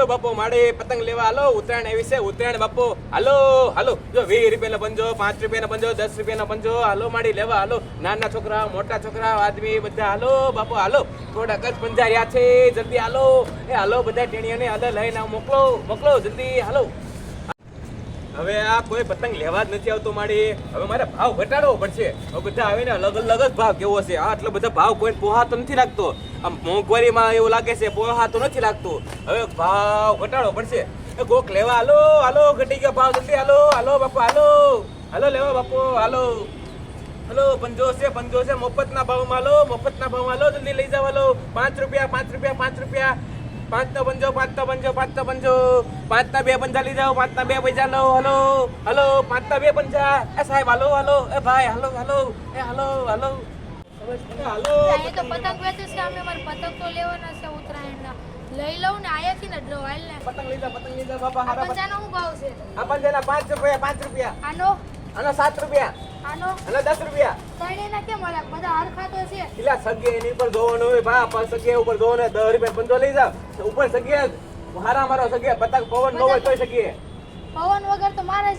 હાલો બાપો મારે પતંગ લેવા હાલો. ઉત્તરાયણ આવી છે. ઉત્તરાયણ બાપો, હાલો હાલો. જો વીસ રૂપિયાનો પંજો, પાંચ રૂપિયાનો પંજો, દસ રૂપિયાનો પંજો, હાલો માડી લેવા, હાલો. નાના છોકરા, મોટા છોકરા, આદમી બધા, હાલો, બાપો, હાલો. થોડાક જ પંજા રહ્યા છે. જલ્દી હાલો. એ હાલો, બધા ટેણીઓને હાલો, લઈને મોકલો મોકલો, જલ્દી, હાલો. હવે આ કોઈ પતંગ લેવા જ નથી આવતો મારી હવે મારે ભાવ ઘટાડવો પડશે. બધા આવીને અલગ અલગ જ ભાવ કેવો છે? આટલો બધા ભાવ કોઈ પોહાતો નથી લાગતો. આમ મોંઘવારીમાં એવું લાગે છે, પોહાતો નથી લાગતું. હવે ભાવ ઘટાડવો પડશે. કોક લેવા, હાલો હાલો, ઘટી ગયો ભાવ જલ્દી, હાલો હાલો, બાપુ, હાલો. હાલો, લેવા, બાપુ, હાલો. હાલો, પંજો છે પંજો છે, મફતના ભાવમાં હાલો, મફતના ભાવમાં હાલો, જલ્દી લઈ જાવ, હાલો. પાંચ રૂપિયા પાંચ રૂપિયા પાંચ રૂપિયા. પાંચ નો પંજો પાંચ નો પંજો પાંચ નો પંજો પાંચના બે પંજા લઈ જાઓ પાંચના બે પૈસા લો. હલો હલો પાંચના બે પંજા એ સાહેબ હાલો હલો. એ ભાઈ હાલો હાલો. એ હાલો હાલો. હાલો. તો પતંગ વેચે છે. મારે પતંગ તો લેવાના છે ઉત્તરાયણના. લઈ લઉં ને આયાથી ને લઉં ને. પતંગ લઈ પતંગ લઈ બાપા હારા પતંગ. પંચાનો ભાવ છે? આ પંજાના પાંચ રૂપિયા પાંચ રૂપિયા. આનો? આનો સાત રૂપિયા. આનો? આનો દસ રૂપિયા. ત્રણેયના કેમ અલગ બધા હરખા તો છે. પેલા સગે એની ઉપર ધોવાનું હોય ભા પણ સગે ઉપર ધોવાનું દસ રૂપિયા પંજો લઈ જાવ ઉપર સગે હારા મારો સગે પતંગ પવન ન હોય તોય સગે. પવન વગર તો મારા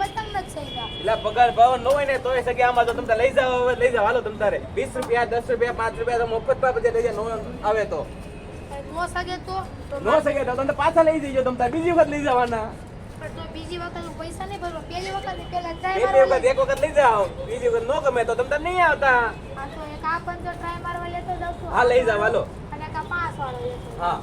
પતંગ નથી થઈ એટલે પગાર ભાવ ન હોય ને તોય સગે આમાં તો તમને લઈ જાઓ હવે લઈ જાવ હાલો તમ તારે. વીસ રૂપિયા દસ રૂપિયા પાંચ રૂપિયા તો મફતમાં પછી લઈ નો આવે તો. નો સગે તો? તો નો સગે તો તમે પાછા લઈ જઈજો તમે તાર. બીજી વખત લઈ જવાના. બીજી વખત પૈસા નહીં ભરવા. પહેલી વખત પેલા ટ્રાય મારવા વખત એક વખત લઈ જાઓ. બીજી વખત નો ગમે તો તમને નહીં આવતા. આ તો એક આ પંજો ટ્રાય મારવા લેતો છું. હા લઈ જાવ હાલો. અને કા પાંચ વાળો લેતો હા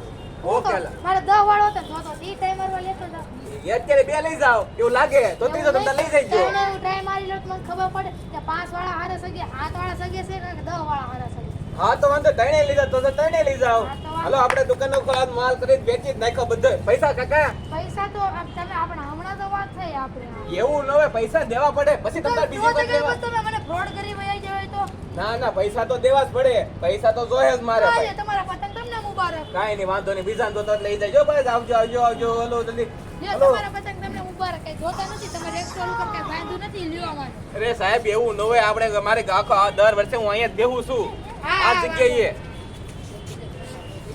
ઓકે મારે દસ વાળો હતો તો ઈ ટ્રાય મારવા લેતો જાઉં. એ અત્યારે બે લઈ જાઓ. એવું લાગે? તો ત્રીજો તમે લઈ ત્રણે હું ટ્રાય મારી લો તો મને ખબર પડે કે પાંચ વાળા હારે સગે હાથ વાળા સગે છે કે દસ વાળા હારે સગે હા તો વાંધો તણે લઈ જાઓ તો તણે લઈ જાવ હાલો આપણે દુકાનો ખોલા માલ કરી વેચી જ નાખો બધો. પૈસા કાકા? પૈસા તો તમે આપણે હમણાં તો વાત થઈ આપણે એવું ન હોય પૈસા દેવા પડે. પછી તમારે બીજી તો લેવા તમે મને ફ્રોડ કરી વયા જવાય તો? ના ના પૈસા તો દેવા જ પડે. પૈસા તો જોઈએ જ મારે આજે તમારા પતંગ તમને મુબારક. કાઈ નહીં વાંધો નહીં. બીજા તો લઈ જજો બસ આવજો આવજો આવજો. હલો જલ્દી. તમારા પતંગ તમને મુબારક. કઈ જોતા નથી? તમારે એક ઉપર કઈ બાંધ્યું નથી લ્યો અમારે? અરે સાહેબ એવું ન હોય. આપણે મારે આખો દર વર્ષે હું અહીંયા જ બેહું છું. આ જગ્યાએ.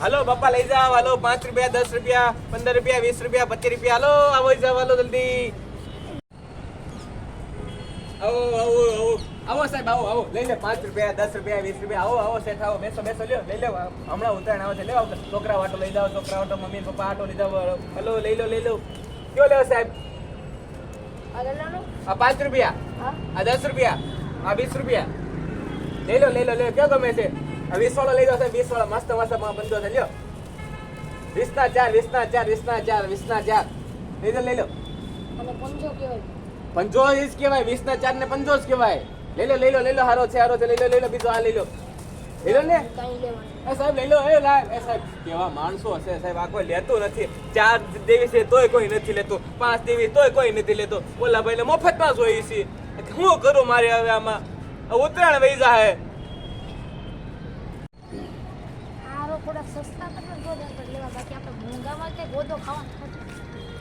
હલો બાપા લઈ જાઓ. હાલો પાંચ રૂપિયા દસ રૂપિયા પંદર રૂપિયા વીસ રૂપિયા પચીસ રૂપિયા. હાલો આવો જાવ હાલો જલ્દી. આવો આવો આવો. આવો સાહેબ આવો આવો. લઈ લે પાંચ રૂપિયા દસ રૂપિયા વીસ રૂપિયા. આવો આવો શેઠ આવો. બેસો બેસો લ્યો. લઈ લો હમણાં ઉત્તરાયણ આવે છે. લેવા છોકરા વાટો લઈ જાઓ છોકરા વાટો મમ્મી પપ્પા આટો લઈ જાઓ. હલો લઈ લો લઈ લો. કયો લેવો સાહેબ? આ પાંચ રૂપિયા. આ દસ રૂપિયા. આ વીસ રૂપિયા. લઈ લો લઈ લો લઈ લો કયો ગમે છે? આ વીસ વાળો લઈ સાહેબ વીસ વાળો મસ્ત મસ્ત બંધો છે લ્યો. વીસ ના ચાર વીસ ના ચાર વીસ ના ચાર વીસ ના ચાર. લઈ લો લઈ લો. પંજો જ કહેવાય વીસ ના ચાર ને પંજો જ કહેવાય. લઈ લો લઈ લો લઈ લો હારો છે હારો છે લઈ લો લઈ લો બીજો આ લઈ લો. લઈ લો ને? એ સાહેબ લઈ લો એ લાય એ સાહેબ કેવા માણસો હશે સાહેબ આ કોઈ લેતું નથી. ચાર દેવી છે તોય કોઈ નથી લેતું. પાંચ દેવી તોય કોઈ નથી લેતું. ઓલા ભાઈ મફતમાં જોઈ છે શું કરું મારે હવે આમાં? ઉત્તરાયણ વહી જાય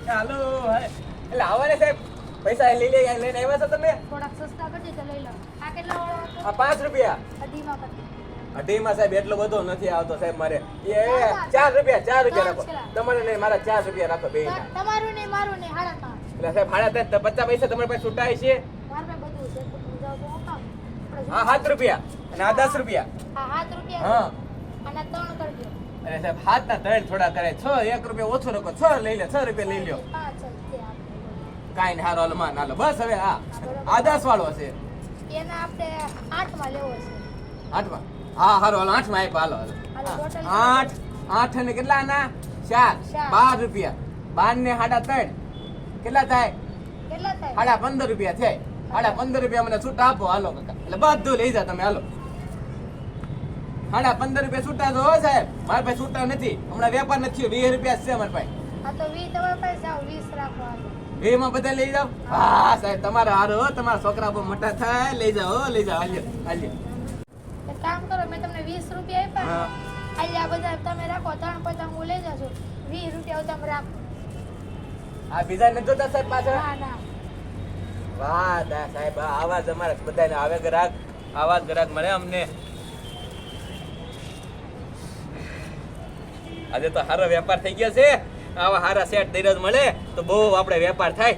ચાલો એટલે આવવાને સાહેબ પૈસા લઈ લે લઈને આવ્યા છો તમે? થોડાક સસ્તા કરજે તો લઈ લો. આ કેટલા વાળો આ પાંચ રૂપિયા. અઢીમાં સાહેબ એટલો બધો નથી આવતો સાહેબ મારે. એ એ, ચાર રૂપિયા ચાર રૂપિયા રાખો. તમારે નહીં મારા ચાર રૂપિયા રાખો બે. તમારું નહીં મારું નહીં હાડા એટલે સાહેબ હાડા તો પચાસ પૈસા તમારી પાસે છૂટાય છે. મારે બધું હું સાત રૂપિયા. અને આ દસ રૂપિયા. હા રૂપિયા. હા. અને ત્રણ કરજો. અરે સાહેબ હાથ ના ત્રણ થોડા કરે. છ એક રૂપિયા ઓછો રાખો. છ લઈ લે છ રૂપિયા લઈ લ્યો. કાઈ નહીં હારો હાલો માં નાલો બસ હવે હા. આ દસ વાળો છે એને આપણે આઠમાં લેવો છે આઠમાં? હા હારો હાલો આઠમાં આપ્યા. હાલો. આઠ આઠ અને કેટલા ના ચાર. બાર રૂપિયા. બાર ને સાડા ત્રણ. કેટલા થાય? કેટલા થાય? સાડા પંદર રૂપિયા થાય. સાડા પંદર રૂપિયા મને છૂટ આપો હાલો કાકા. એટલે બધું લઈ જા તમે હાલો. સાડા પંદર રૂપિયા છૂટા તો સાહેબ. મારા પાસે છૂટા નથી. હમણાં વેપાર નથી વીસ રૂપિયા છે મારા પાસે. આ તો વીસ તમારા પાસે જાઓ વીસ રાખો હાલો. માં બધા લઈ જાઓ? હા સાહેબ તમારા હારો તમારા છોકરા બહુ મોટા થાય. લઈ જાઓ લઈ જાઓ. હાલ્યો હાલ્યો. કામ કરો મેં તમને વીસ રૂપિયા આપ્યા હા. ને આજે આ બધા તમે રાખો ત્રણ પતંગ હું લઈ જશો વીસ રૂપિયા તમે રાખો. આ બીજા નથી જોતા સાહેબ પાછળ? ના ના. આજે તો સારો વેપાર થઈ ગયો છે. આવા સારા સેટ દરરોજ મળે, તો બહુ આપણે વેપાર થાય.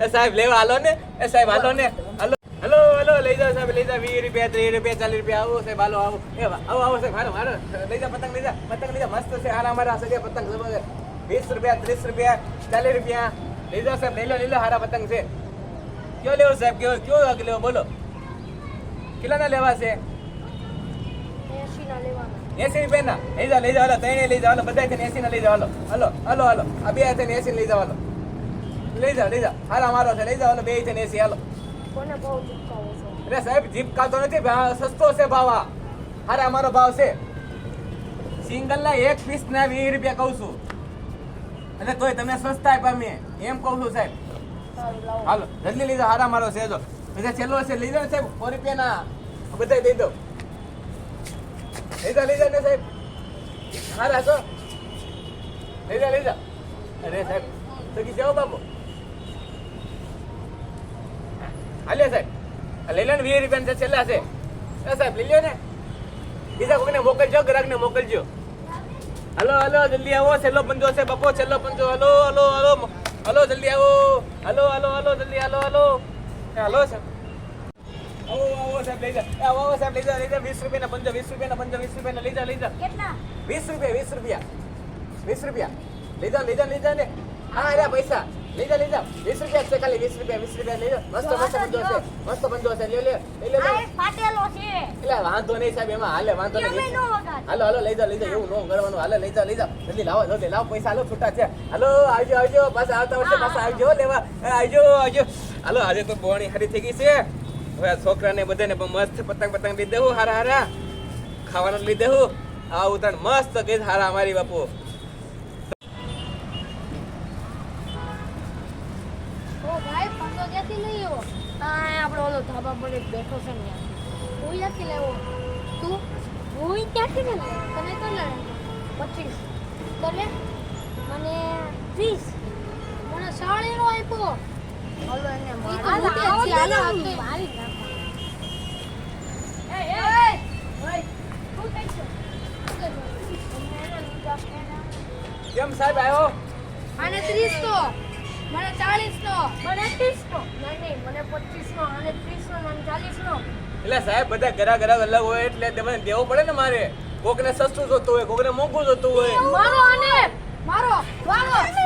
એ સાહેબ, લેવા હાલો ને. એ સાહેબ, હાલો ને. હાલો. હલો હલો, લઈ જાઓ સાહેબ, લઈ જાઓ. વીસ રૂપિયા, ત્રીસ રૂપિયા, ચાલીસ રૂપિયા. આવો સાહેબ, હાલો, આવો. એ, આવો આવો સાહેબ, હાલો હાલો. લઈ જાઓ પતંગ, લઈ જાઓ. પતંગ, લઈ જાઓ. મસ્ત છે. હારા મારા સગે પતંગ વીસ રૂપિયા, ત્રીસ રૂપિયા, ચાલીસ રૂપિયા. લઈ જાઓ સાહેબ લઈ લો લઈ લો હારા પતંગ છે કયો લેવો સાહેબ કયો કયો વાગ લેવો બોલો કેટલાના લેવા છે એસીના લેવાના એસી રૂપિયાના લઈ જાઓ લઈ જાઓ હાલો ત્રણે લઈ જાઓ હાલો બધા થઈને એસી ના લઈ જાઓ હાલો હાલો હાલો હાલો આ બે થઈને એસી લઈ જાઓ હાલો લઈ જાઓ લઈ જાઓ હારા મારો છે લઈ જાઓ હાલો બે થઈને એસી હાલો કોને બહુ ચૂકવાવો છો અરે સાહેબ જીપ કાતો નથી ભા- સસ્તો છે ભાવ આ હારા અમારો ભાવ છે સિંગલ ના એક પીસ ના વીસ રૂપિયા કહું છું એટલે તોય તમને સસ્તા આપ્યા મેં એમ કહું છું સાહેબ. હાલો, જલ્દી લીધો, હારા મારો છે જો પછી છેલ્લો છે જાઓ ને સાહેબ, સો રૂપિયાના. બધા દઈ દો લીધા લઈ ને સાહેબ. હારા છો? લીધા લીધા. અરે સાહેબ, તો કી જાઓ બાબુ હાલે સાહેબ. લઈ લે ને વીસ રૂપિયા છેલ્લા છે. સાહેબ, લઈ લ્યો ને. બીજા કોઈને મોકલજો, ગ્રાહકને મોકલજો. હલો હલો જલ્દી આવો છેલ્લો પંજો છે બપો છેલ્લો પંજો. હલો હલો હલો હલો જલ્દી આવો. હલો હલો હલો જલ્દી હલો હલો. હલો સાહેબ. આવો આવો સાહેબ લઈ જાઓ આવો આવો સાહેબ લઈ જાઓ વીસ રૂપિયાના પંજો વીસ રૂપિયાના પંજો વીસ રૂપિયાના લઈ લઈ કેટલા? વીસ રૂપિયા વીસ રૂપિયા. વીસ રૂપિયા. લઈ લીધા લઈ ને. હા અરે પૈસા. લીધા લઈ વીસ રૂપિયા છે ખાલી વીસ રૂપિયા વીસ રૂપિયા લઈ મસ્ત મસ્ત બંધો છે મસ્ત બંધો છે લ્યો લ્યો. લઈ લો આ ફાટેલો છે. એટલે વાંધો નહીં સાહેબ એમાં હાલે વાંધો નહીં. નો વગાડ હાલો હાલો લઈ જાઓ લઈ જાઓ. એવું નો કરવાનું. હાલે લઈ જાઓ લઈ જાઓ. જલ્દી લાવો જલ્દી લાવો. પૈસા હાલો છૂટા છે. હાલો આવજો આવજો. પાછા આવતા વર્ષે પાછા આવજો લેવા. આવજો આવજો. હાલો આજે તો બોણી હારી થઈ ગઈ છે. હવે છોકરાને બધાને પણ મસ્ત પતંગ પતંગ લઈ દેવું હારા હારા. ખાવાનું લઈ દેવું આ ઉતાણ મસ્ત ગઈ હારા અમારી બાપુ ઓ ભાઈ પંજો ક્યાંથી લઈ આવ્યો આ આપણે ઓલો ધાબા પર બેઠો છે ને હું ક્યાંથી લેવો તું? હું ક્યાંથી ને તમે તો લે પચીસ. તને? મને વીસ. મને સાડીનો આપ્યો. ઓલો એને મારી કેમ સાહેબ આવ્યો મને ત્રીસ નો મને ચાલીસ નો મને ત્રીસ નો નહીં નહીં મને પચીસ અને ત્રીસનો અને ચાલીસ એટલે સાહેબ બધા ઘરા ઘરા અલગ હોય એટલે તમને દેવો પડે ને મારે? કોકને સસ્તું જોતું હોય કોકને મોંઘું જોતું હોય. મારો અને મારો મારો.